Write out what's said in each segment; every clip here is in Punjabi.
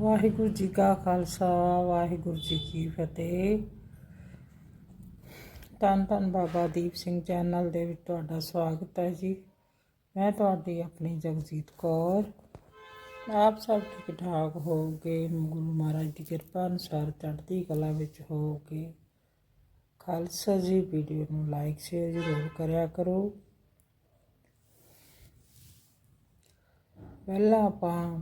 ਵਾਹਿਗੁਰੂ ਜੀ ਕਾ ਖਾਲਸਾ, ਵਾਹਿਗੁਰੂ ਜੀ ਕੀ ਫਤਿਹ। ਧੰਨ ਧੰਨ ਬਾਬਾ ਦੀਪ ਸਿੰਘ ਚੈਨਲ ਦੇ ਵਿੱਚ ਤੁਹਾਡਾ ਸਵਾਗਤ ਹੈ ਜੀ। ਮੈਂ ਤੁਹਾਡੀ ਆਪਣੀ ਜਗਜੀਤ ਕੌਰ। ਆਪ ਸਭ ਠੀਕ ਠਾਕ ਹੋਗੇ ਗੁਰੂ ਮਹਾਰਾਜ ਦੀ ਕਿਰਪਾ ਅਨੁਸਾਰ ਚੜ੍ਹਦੀ ਕਲਾ ਵਿੱਚ ਹੋਗੇ ਖਾਲਸਾ ਜੀ, ਵੀਡੀਓ ਨੂੰ ਲਾਈਕ ਸ਼ੇਅਰ ਜ਼ਰੂਰ ਕਰਿਆ ਕਰੋ। ਪਹਿਲਾਂ ਆਪਾਂ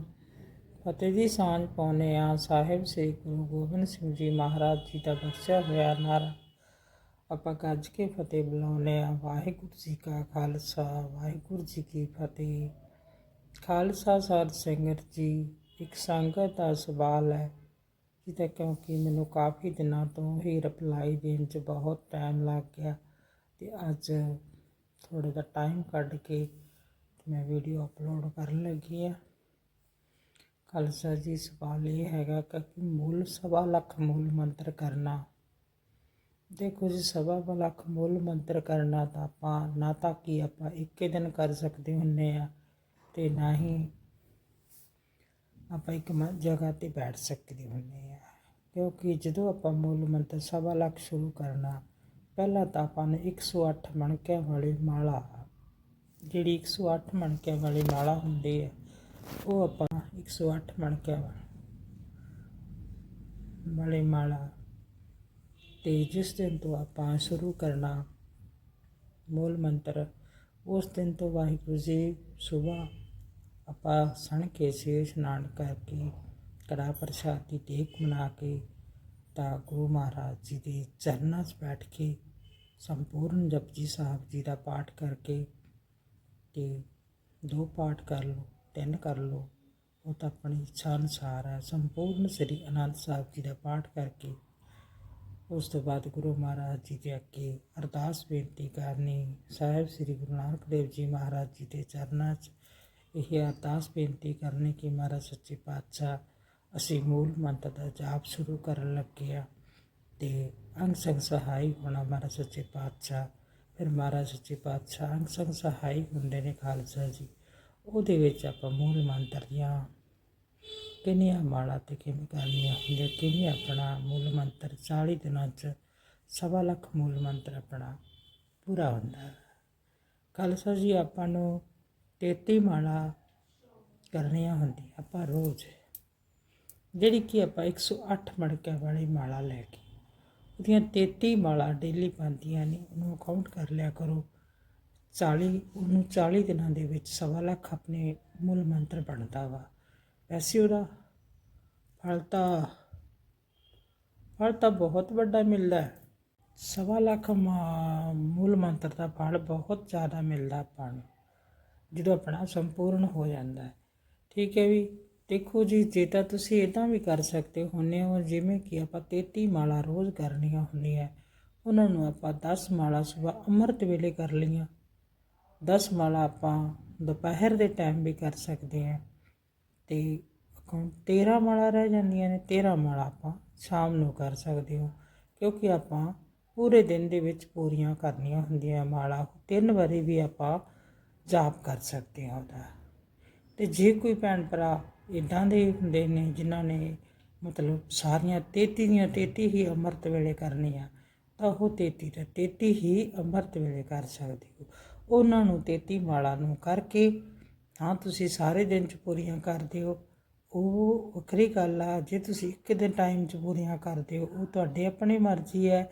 ਫਤਿਹ ਦੀ ਸਾਂਝ ਪਾਉਨੇ ਆ ਸਾਹਿਬ ਸ੍ਰੀ ਗੁਰੂ ਗੋਬਿੰਦ ਸਿੰਘ ਜੀ ਮਹਾਰਾਜ ਜੀ ਦਾ ਬਖਸ਼ਿਆ ਹੋਇਆ ਨਾਰਾ ਆਪਾਂ ਗੱਜ ਕੇ ਫਤਿਹ ਬੁਲਾਉਨੇ ਆ ਵਾਹਿਗੁਰੂ ਜੀ ਕਾ ਖਾਲਸਾ, ਵਾਹਿਗੁਰੂ ਜੀ ਕੀ ਫਤਿਹ। ਖਾਲਸਾ ਸਾਧ ਸੰਗਤ ਜੀ, ਇੱਕ ਸੰਗਤ ਦਾ ਸਵਾਲ ਹੈ ਜਿਹਦਾ ਕਿਉਂਕਿ ਮੈਨੂੰ ਕਾਫੀ ਦਿਨਾਂ ਤੋਂ ਹੀ ਰਿਪਲਾਈ ਦੇਣ 'ਚ ਬਹੁਤ ਟਾਈਮ ਲੱਗ ਗਿਆ ਤੇ ਅੱਜ ਥੋੜਾ ਜਿਹਾ ਟਾਈਮ ਕੱਢ ਕੇ ਮੈਂ ਵੀਡੀਓ ਅਪਲੋਡ ਕਰਨ ਲੱਗੀ ਆ ਖਾਲਸਾ ਜੀ ਸਵਾਲ ਇਹ ਹੈਗਾ ਕਿ ਮੁੱਲ ਸਵਾ ਲੱਖ ਮੁੱਲ ਮੰਤਰ ਕਰਨਾ। ਦੇਖੋ ਜੀ, ਸਵਾ ਲੱਖ ਮੁੱਲ ਮੰਤਰ ਕਰਨਾ ਤਾਂ ਆਪਾਂ ਨਾ ਤਾਂ ਕਿ ਆਪਾਂ ਇੱਕੇ ਦਿਨ ਕਰ ਸਕਦੇ ਹੁੰਨੇ ਆ ਤੇ ਨਾ ਹੀ ਆਪਾਂ ਇੱਕ ਮ- ਜਗ੍ਹਾ ਤੇ ਬੈਠ ਸਕਦੇ ਹੁੰਨੇ ਆ। ਕਿਉਂਕਿ ਜਦੋਂ ਆਪਾਂ ਮੂਲ ਮੰਤਰ ਸਵਾ ਲੱਖ ਸ਼ੁਰੂ ਕਰਨਾ, ਪਹਿਲਾਂ ਤਾਂ ਆਪਾਂ ਨੂੰ 108 ਮਣਕਿਆਂ ਵਾਲੀ ਮਾਲਾ, ਜਿਹੜੀ 108 ਮਣਕਿਆਂ ਵਾਲੀ ਮਾਲਾ ਹੁੰਦੀ ਹੈ ਉਹ ਆਪਾਂ 108 ਮਣਕਿਆਂ ਵਾਲੀ ਮਾਲਾ ਤੇ ਜਿਸ ਦਿਨ ਤੋਂ ਆਪਾਂ ਸ਼ੁਰੂ ਕਰਨਾ ਮੂਲ ਮੰਤਰ ਉਸ ਦਿਨ ਤੋਂ ਵਾਹਿਗੁਰੂ ਜੀ ਸਵੇਰ ਆਪਾਂ ਸਣ ਕੇ ਸੇ ਇਸ਼ਨਾਨ ਕਰਕੇ ਕੜਾ ਪ੍ਰਸ਼ਾਦ ਦੀ ਟੇਕ ਬਣਾ ਕੇ ਤਾਂ ਗੁਰੂ ਮਹਾਰਾਜ ਜੀ ਦੇ ਚਰਨਾਂ 'ਚ ਬੈਠ ਕੇ ਸੰਪੂਰਨ ਜਪਜੀ ਸਾਹਿਬ ਜੀ ਦਾ ਪਾਠ ਕਰਕੇ ਤੇ ਦੋ ਪਾਠ ਕਰ ਲਓ ਤਿੰਨ ਕਰ ਲਓ ਉਹ ਤਾਂ ਆਪਣੀ ਇੱਛਾ ਅਨੁਸਾਰ ਹੈ, ਸੰਪੂਰਨ ਸ੍ਰੀ ਅਨੰਦ ਸਾਹਿਬ ਜੀ ਦਾ ਪਾਠ ਕਰਕੇ ਉਸ ਤੋਂ ਬਾਅਦ ਗੁਰੂ ਮਹਾਰਾਜ ਜੀ ਦੇ ਅੱਗੇ ਅਰਦਾਸ ਬੇਨਤੀ ਕਰਨੀ, ਸਾਹਿਬ ਸ੍ਰੀ ਗੁਰੂ ਨਾਨਕ ਦੇਵ ਜੀ ਮਹਾਰਾਜ ਜੀ ਦੇ ਚਰਨਾਂ 'ਚ ਇਹ ਅਰਦਾਸ ਬੇਨਤੀ ਕਰਨੀ ਕਿ ਮਹਾਰਾਜ ਸੱਚੇ ਪਾਤਸ਼ਾਹ, ਅਸੀਂ ਮੂਲ ਮੰਤਰ ਦਾ ਜਾਪ ਸ਼ੁਰੂ ਕਰਨ ਲੱਗੇ ਆ ਤੇ ਅੰਗ ਸੰਗ ਸਹਾਈ ਹੋਣਾ ਮਹਾਰਾਜ ਸੱਚੇ ਪਾਤਸ਼ਾਹ। ਫਿਰ ਮਹਾਰਾਜ ਸੱਚੇ ਪਾਤਸ਼ਾਹ ਅੰਗ ਸੰਗ ਸਹਾਈ ਹੁੰਦੇ ਨੇ ਖਾਲਸਾ ਜੀ। ਉਹਦੇ ਵਿੱਚ ਆਪਾਂ ਮੂਲ ਮੰਤਰ ਦੀਆਂ ਕਿੰਨੀਆਂ ਮਾਲਾ ਤੇ ਕਿਵੇਂ ਕਰਨੀਆਂ ਹੁੰਦੀਆਂ, ਕਿਵੇਂ ਆਪਣਾ ਮੂਲ ਮੰਤਰ 40 ਦਿਨਾਂ 'ਚ ਸਵਾ ਲੱਖ ਮੂਲ ਮੰਤਰ ਆਪਣਾ ਪੂਰਾ ਹੁੰਦਾ ਹੈ। ਖਾਲਸਾ ਜੀ ਆਪਾਂ ਨੂੰ 33 ਮਾਲਾ ਕਰਨੀਆਂ ਹੁੰਦੀਆਂ ਆਪਾਂ ਰੋਜ਼। ਜਿਹੜੀ ਕਿ ਆਪਾਂ 108 ਮੜਕਿਆਂ ਵਾਲੀ ਮਾਲਾ ਲੈ ਕੇ ਉਹਦੀਆਂ 33 ਮਾਲਾ ਡੇਲੀ ਪਾਉਂਦੀਆਂ ਨੇ, ਉਹਨੂੰ ਕਾਊਂਟ ਕਰ ਲਿਆ ਕਰੋ। 40 ਉਹਨੂੰ 40 ਦਿਨਾਂ ਦੇ ਵਿੱਚ ਸਵਾ ਲੱਖ ਆਪਣੇ ਮੂਲ ਮੰਤਰ ਬਣਦਾ ਵਾ। ਵੈਸੇ ਉਹਦਾ ਫਲ ਤਾਂ ਫਲ ਤਾਂ ਬਹੁਤ ਵੱਡਾ ਮਿਲਦਾ ਹੈ। ਸਵਾ ਲੱਖ ਮਾ- ਮੂਲ ਮੰਤਰ ਦਾ ਫਲ ਬਹੁਤ ਜ਼ਿਆਦਾ ਮਿਲਦਾ ਆਪਾਂ ਨੂੰ, ਜਦੋਂ ਆਪਣਾ ਸੰਪੂਰਨ ਹੋ ਜਾਂਦਾ ਹੈ। ਠੀਕ ਹੈ ਵੀ, ਦੇਖੋ ਜੀ, ਜੇ ਤਾਂ ਤੁਸੀਂ ਇਦਾਂ ਵੀ ਕਰ ਸਕਦੇ ਹੁੰਨੇ ਹੋ, ਜਿਵੇਂ ਕਿ ਆਪਾਂ 33 ਮਾਲਾ ਰੋਜ਼ ਕਰਨੀਆਂ ਹੁੰਦੀਆਂ ਉਹਨਾਂ ਨੂੰ ਆਪਾਂ 10 ਮਾਲਾ ਸਵੇਰ ਅੰਮ੍ਰਿਤ ਵੇਲੇ ਕਰ ਲਈਆਂ 10 ਮਾਲਾ ਆਪਾਂ ਦੁਪਹਿਰ ਦੇ ਟਾਈਮ ਵੀ ਕਰ ਸਕਦੇ ਹਾਂ। ਤੇ ਅਕਾਊਂਟ 13 ਮਾਲਾ ਰਹਿ ਜਾਂਦੀਆਂ ਨੇ 13 ਮਾਲਾ ਆਪਾਂ ਸ਼ਾਮ ਨੂੰ ਕਰ ਸਕਦੇ ਹੋ, ਕਿਉਂਕਿ ਆਪਾਂ ਪੂਰੇ ਦਿਨ ਦੇ ਵਿੱਚ ਪੂਰੀਆਂ ਕਰਨੀਆਂ ਹੁੰਦੀਆਂ ਮਾਲਾ, ਤਿੰਨ ਵਾਰੀ ਵੀ ਆਪਾਂ ਜਾਪ ਕਰ ਸਕਦੇ ਹਾਂ ਉਹਦਾ। ਤੇ ਜੇ ਕੋਈ ਭੈਣ ਭਰਾ ਇਦਾਂ ਦੇ ਹੁੰਦੇ ਨੇ ਜਿਨ੍ਹਾਂ ਨੇ ਮਤਲਬ ਸਾਰੀਆਂ 33 ਦੀਆਂ 33 ਹੀ ਅੰਮ੍ਰਿਤ ਵੇਲੇ ਕਰਨੀਆਂ ਤਾਂ ਉਹ 33 ਤੇ 33 ਹੀ ਅੰਮ੍ਰਿਤ ਵੇਲੇ ਕਰ ਸਕਦੇ ਹੋ। ਉਹਨਾਂ ਨੂੰ 33 ਮਾਲਾ ਨੂੰ ਕਰਕੇ ਹਾਂ ਤੁਸੀਂ ਸਾਰੇ ਦਿਨ ਚ ਪੂਰੀਆਂ ਕਰਦੇ ਹੋ। ਉਹ ਵੱਖਰੀ ਗੱਲ ਆ, ਜੇ ਤੁਸੀਂ ਇੱਕ ਦਿਨ ਟਾਈਮ ਚ ਪੂਰੀਆਂ ਕਰਦੇ ਹੋ, ਉਹ ਤੁਹਾਡੀ ਆਪਣੀ ਮਰਜ਼ੀ ਹੈ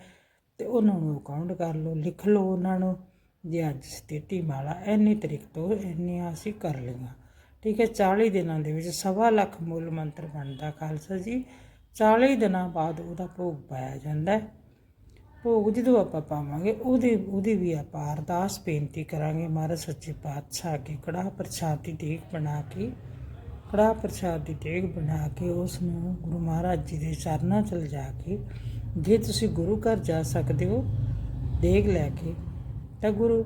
ਤੇ ਉਹਨਾਂ ਨੂੰ ਕਾਊਂਟ ਕਰ ਲਓ, ਲਿਖ ਲਓ ਉਹਨਾਂ ਨੂੰ। ਜੇ ਅੱਜ ਸਥਿਤੀ ਮਾਲਾ ਇੰਨੀ ਤਰੀਕ ਤੋਂ ਇੰਨੀਆਂ ਅਸੀਂ ਕਰ ਲਈਆਂ। ਠੀਕ ਹੈ 40 ਦਿਨਾਂ ਦੇ ਵਿੱਚ ਸਵਾ ਲੱਖ ਮੂਲ ਮੰਤਰ ਬਣਦਾ ਖਾਲਸਾ ਜੀ। 40 ਦਿਨਾਂ ਬਾਅਦ ਉਹਦਾ ਭੋਗ ਪਾਇਆ ਜਾਂਦਾ ਹੈ। ਭੋਗ ਜਦੋਂ ਆਪਾਂ ਪਾਵਾਂਗੇ, ਉਹਦੇ, ਉਹਦੀ ਵੀ ਆਪਾਂ ਅਰਦਾਸ ਬੇਨਤੀ ਕਰਾਂਗੇ ਮਹਾਰਾਜ ਸੱਚੇ ਪਾਤਸ਼ਾਹ ਅੱਗੇ, ਕੜਾਹ ਪ੍ਰਸ਼ਾਦ ਦੀ ਦੇਗ ਬਣਾ ਕੇ, ਕੜਾਹ ਪ੍ਰਸ਼ਾਦ ਦੀ ਦੇਗ ਬਣਾ ਕੇ ਉਸ ਨੂੰ ਗੁਰੂ ਮਹਾਰਾਜ ਜੀ ਦੇ ਚਰਨਾਂ 'ਚ ਲਿਜਾ ਕੇ, ਜੇ ਤੁਸੀਂ ਗੁਰੂ ਘਰ ਜਾ ਸਕਦੇ ਹੋ, ਦੇਗ ਲੈ ਕੇ, ਤਾਂ ਗੁਰੂ,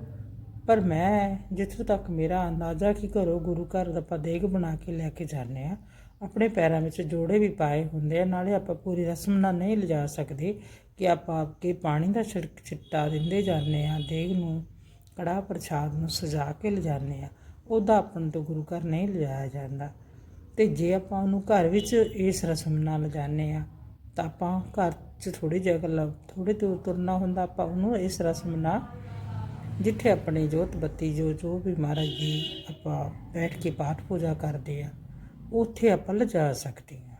ਪਰ ਮੈਂ ਜਿੱਥੋਂ ਤੱਕ ਮੇਰਾ ਅੰਦਾਜ਼ਾ ਕਿ ਘਰੋਂ ਗੁਰੂ ਘਰ ਦਾ ਆਪਾਂ ਦੇਗ ਬਣਾ ਕੇ ਲੈ ਕੇ ਜਾਂਦੇ ਆ ਆਪਣੇ ਪੈਰਾਂ ਵਿੱਚ ਜੋੜੇ ਵੀ ਪਾਏ ਹੁੰਦੇ ਆ, ਨਾਲੇ ਆਪਾਂ ਪੂਰੀ ਰਸਮ ਨਾਲ ਨਹੀਂ ਲਿਜਾ ਸਕਦੇ ਕਿ ਆਪਾਂ ਅੱਗੇ ਪਾਣੀ ਦਾ ਛਿੜਕ ਛਿੱਟਾ ਦਿੰਦੇ ਜਾਂਦੇ ਆ, ਦੇਗ ਨੂੰ, ਕੜਾਹ ਪ੍ਰਸ਼ਾਦ ਨੂੰ ਸਜਾ ਕੇ ਲਿਜਾਨੇ ਆ। ਉਹਦਾ ਆਪਾਂ ਤੋਂ ਗੁਰੂ ਘਰ ਨਹੀਂ ਲਿਜਾਇਆ ਜਾਂਦਾ। ਤੇ ਜੇ ਆਪਾਂ ਉਹਨੂੰ ਘਰ ਵਿੱਚ ਇਸ ਰਸਮ ਨਾਲ ਜਾਂਦੇ ਆ, ਤਾਂ ਆਪਾਂ ਘਰ 'ਚ ਥੋੜੀ ਜਗ੍ਹਾ ਥੋੜੀ ਦੂਰ ਤੁਰਨਾ ਹੁੰਦਾ, ਆਪਾਂ ਉਹਨੂੰ ਇਸ ਰਸਮ ਨਾਲ ਜਿੱਥੇ ਆਪਣੀ ਜੋਤ ਬੱਤੀ ਜੋ ਜੋ ਵੀ ਮਹਾਰਾਜ ਜੀ ਆਪਾਂ ਬੈਠ ਕੇ ਪਾਠ ਪੂਜਾ ਕਰਦੇ ਆ ਉੱਥੇ ਆਪਾਂ ਲਿਜਾ ਸਕਦੇ ਹਾਂ।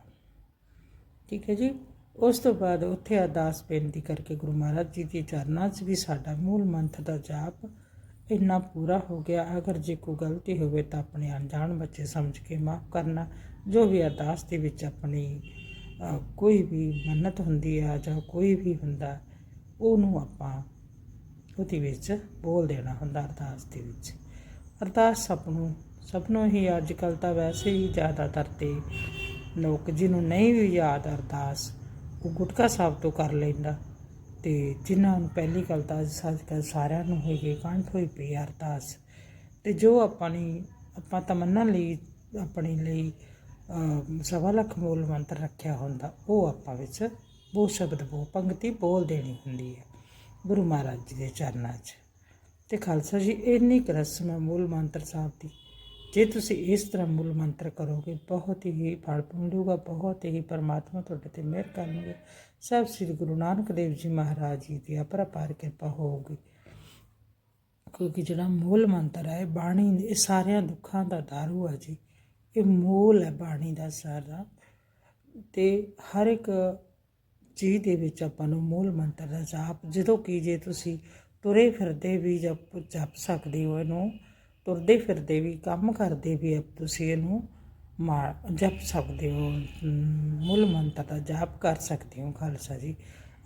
ਠੀਕ ਹੈ ਜੀ? ਉਸ ਤੋਂ ਬਾਅਦ ਉੱਥੇ ਅਰਦਾਸ ਬੇਨਤੀ ਕਰਕੇ ਗੁਰੂ ਮਹਾਰਾਜ ਜੀ ਦੇ ਚਰਨਾਂ 'ਚ ਵੀ ਸਾਡਾ ਮੂਲ ਮੰਥ ਦਾ ਜਾਪ ਇੰਨਾ ਪੂਰਾ ਹੋ ਗਿਆ। ਅਗਰ ਜੇ ਕੋਈ ਗਲਤੀ ਹੋਵੇ ਤਾਂ ਆਪਣੇ ਅਣਜਾਣ ਬੱਚੇ ਸਮਝ ਕੇ ਮਾਫ ਕਰਨਾ, ਜੋ ਵੀ ਅਰਦਾਸ ਦੇ ਵਿੱਚ ਆਪਣੀ ਕੋਈ ਵੀ ਮੰਨਤ ਹੁੰਦੀ ਆ ਜਾਂ ਕੋਈ ਵੀ ਹੁੰਦਾ, ਉਹਨੂੰ ਆਪਾਂ ਉਹਦੇ ਵਿੱਚ ਬੋਲ ਦੇਣਾ ਹੁੰਦਾ ਅਰਦਾਸ ਦੇ ਵਿੱਚ। ਅਰਦਾਸ ਸਭ ਨੂੰ ਸਭ ਨੂੰ ਹੀ ਅੱਜ ਕੱਲ ਤਾਂ ਵੈਸੇ ਹੀ ਜ਼ਿਆਦਾਤਰ ਤੇ ਲੋਕ ਜਿਹਨੂੰ ਨਹੀਂ ਵੀ ਯਾਦ ਅਰਦਾਸ, ਉਹ ਗੁਟਕਾ ਸਾਹਿਬ ਤੋਂ ਕਰ ਲੈਂਦਾ। ਤੇ ਜਿਨ੍ਹਾਂ ਨੂੰ ਪਹਿਲੀ ਗੱਲ ਤਾਂ ਅੱਜ ਕੱਲ੍ਹ ਸਾਰਿਆਂ ਨੂੰ ਹੋਈ ਕੰਠ ਹੋਈ ਪਈ ਆ ਅਰਦਾਸ। ਤੇ ਜੋ ਆਪਾਂ ਨੇ ਆਪਾਂ ਤਮੰਨਾ ਲਈ, ਆਪਣੀ ਲਈ ਸਵਾ ਲੱਖ ਮੂਲ ਮੰਤਰ ਰੱਖਿਆ ਹੁੰਦਾ, ਉਹ ਆਪਾਂ ਵਿੱਚ ਉਹ ਸ਼ਬਦ ਬੋ ਪੰਕਤੀ, ਬੋਲ ਦੇਣੀ ਹੁੰਦੀ ਹੈ, ਗੁਰੂ ਮਹਾਰਾਜ ਜੀ ਦੇ ਚਰਨਾਂ 'ਚ। ਤੇ ਖਾਲਸਾ ਜੀ, ਇੰਨੀ ਕੁ ਰਸਮ ਹੈ ਮੂਲ ਮੰਤਰ ਸਾਹਿਬ ਦੀ। ਜੇ ਤੁਸੀਂ ਇਸ ਤਰ੍ਹਾਂ ਮੂਲ ਮੰਤਰ ਕਰੋਗੇ, ਬਹੁਤ ਹੀ ਫਲ ਮਿਲੂਗਾ ਬਹੁਤ ਹੀ ਪਰਮਾਤਮਾ ਤੁਹਾਡੇ ਤੇ ਮਿਹਰ ਕਰਨਗੇ। ਸਭ ਸ੍ਰੀ ਗੁਰੂ ਨਾਨਕ ਦੇਵ ਜੀ ਮਹਾਰਾਜ ਜੀ ਦੀ ਅਪਰਪਾਰ ਕਿਰਪਾ ਹੋਊਗੀ। ਕਿਉਂਕਿ ਜਿਹੜਾ ਮੂਲ ਮੰਤਰ ਹੈ ਇਹ ਬਾਣੀ ਇਹ ਸਾਰਿਆਂ ਦੁੱਖਾਂ ਦਾ ਦਾਰੂ ਹੈ ਜੀ। ਇਹ ਮੂਲ ਹੈ ਬਾਣੀ ਦਾ ਸਾਰਾ। ਤੇ ਹਰ ਇੱਕ ਚੀਜ਼ ਦੇ ਵਿੱਚ ਆਪਾਂ ਨੂੰ ਮੂਲ ਮੰਤਰ ਦਾ ਜਾਪ, ਜਦੋਂ ਕਿ ਜੇ ਤੁਸੀਂ ਤੁਰੇ ਫਿਰਦੇ ਵੀ ਜਪ ਜਪ ਸਕਦੇ ਹੋ ਇਹਨੂੰ ਤੁਰਦੇ ਫਿਰਦੇ ਵੀ ਕੰਮ ਕਰਦੇ ਵੀ ਆਪ ਤੁਸੀਂ ਇਹਨੂੰ ਮਾ ਜਪ ਸਕਦੇ ਹੋ ਅਮ, ਮੂਲ ਮੰਤਰ ਦਾ ਜਾਪ ਕਰ ਸਕਦੇ ਹੋ ਖਾਲਸਾ ਜੀ।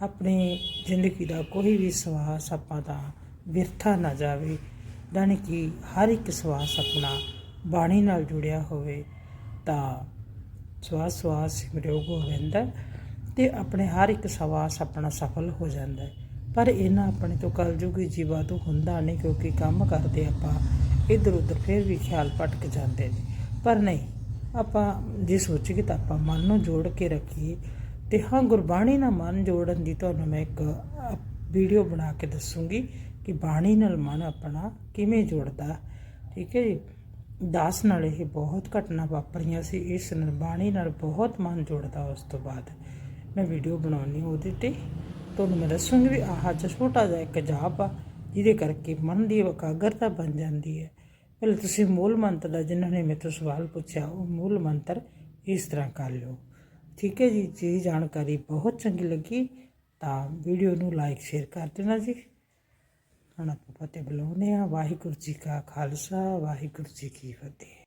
ਆਪਣੀ ਜ਼ਿੰਦਗੀ ਦਾ ਕੋਈ ਵੀ ਸਵਾਸ ਆਪਾਂ ਦਾ ਵਿਰਥਾ ਨਾ ਜਾਵੇ ਜਾਣੀ ਕਿ ਹਰ ਇੱਕ ਸਵਾਸ ਆਪਣਾ ਬਾਣੀ ਨਾਲ ਜੁੜਿਆ ਹੋਵੇ ਤਾਂ ਸਵਾਸ ਸਵਾਸ ਸਿਮਰਿਓ ਗੋਵਿੰਦ ਤੇ ਆਪਣੇ ਹਰ ਇੱਕ ਸਵਾਸ ਆਪਣਾ ਸਫਲ ਹੋ ਜਾਂਦਾ। ਹੈ ਪਰ ਇਹਨਾਂ ਆਪਣੇ ਤੋਂ ਕਲਯੁਗੀ ਜੀਵਾ ਤੋਂ ਹੁੰਦਾ ਨਹੀਂ ਕਿਉਂਕਿ ਕੰਮ ਕਰਦੇ ਆਪਾਂ ਇੱਧਰ ਉੱਧਰ ਫਿਰ ਵੀ ਖਿਆਲ ਭਟਕ ਜਾਂਦੇ ਨੇ। ਪਰ ਨਹੀਂ, ਆਪਾਂ ਜੇ ਸੋਚੀਏ ਤਾਂ ਆਪਾਂ ਮਨ ਨੂੰ ਜੋੜ ਕੇ ਰੱਖੀਏ। ਤੇ ਹਾਂ, ਗੁਰਬਾਣੀ ਨਾਲ ਮਨ ਜੋੜਨ ਦੀ ਤੁਹਾਨੂੰ ਮੈਂ ਇੱਕ ਵੀਡੀਓ ਬਣਾ ਕੇ ਦੱਸੂਗੀ ਕਿ ਬਾਣੀ ਨਾਲ ਮਨ ਆਪਣਾ ਕਿਵੇਂ ਜੁੜਦਾ। ਠੀਕ ਹੈ ਜੀ? ਦਾਸ ਨਾਲ ਇਹ ਬਹੁਤ ਘਟਨਾ ਵਾਪਰੀਆਂ ਸੀ। ਇਸ ਨਾਲ ਬਾਣੀ ਨਾਲ ਬਹੁਤ ਮਨ ਜੁੜਦਾ ਉਸ ਤੋਂ ਬਾਅਦ। ਮੈਂ ਵੀਡੀਓ ਬਣਾਉਣੀ ਉਹਦੇ ਤੇ। ਤੁਹਾਨੂੰ ਮੈਂ ਦੱਸੂਗੀ ਵੀ ਆਹ ਜਿਹਾ ਛੋਟਾ ਜਿਹਾ ਇੱਕ ਜਾਪ ਆ, ਜਿਹਦੇ ਕਰਕੇ ਮਨ ਦੀ ਇਕਾਗਰਤਾ ਬਣ ਜਾਂਦੀ ਹੈ। ਪਹਿਲਾਂ ਤੁਸੀਂ ਮੂਲ ਮੰਤਰ ਦਾ ਜਿਨ੍ਹਾਂ ਨੇ ਮੇਰੇ ਤੋਂ ਸਵਾਲ ਪੁੱਛਿਆ, ਉਹ ਮੂਲ ਮੰਤਰ ਇਸ ਤਰ੍ਹਾਂ ਕਰ ਲਿਓ। ਠੀਕ ਹੈ ਜੀ ਜੀ ਜਾਣਕਾਰੀ ਬਹੁਤ ਚੰਗੀ ਲੱਗੀ ਤਾਂ ਵੀਡੀਓ ਨੂੰ ਲਾਈਕ ਸ਼ੇਅਰ ਕਰ ਦੇਣਾ ਜੀ। ਹੁਣ ਆਪਾਂ ਫਤਿਹ ਬੁਲਾਉਂਦੇ ਹਾਂ। ਵਾਹਿਗੁਰੂ ਜੀ ਕਾ ਖਾਲਸਾ, ਵਾਹਿਗੁਰੂ ਜੀ ਕੀ ਫਤਿਹ।